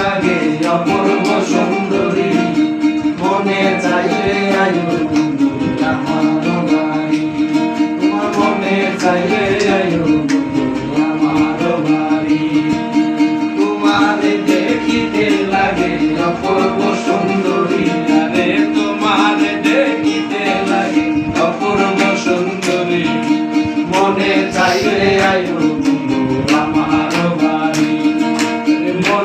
লাগে অপূর্ব সুন্দরী। মনে চাইলে আয়ু তোমার মনে চাইলে আয়ু আমার বাড়ি তোমারে দেখিতে লাগে অপূর্ব সুন্দরী। আরে তোমারে দেখিতে লাগে অপূর্ব সুন্দরী। মনে চাইলে আয়ু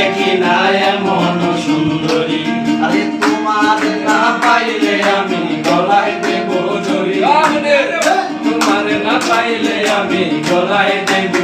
দেখি না এমন সুন্দরী। আরে তোমার না পাইলে আমি গলায় দেব জড়ি। তোমার না পাইলে আমি গলায় দেব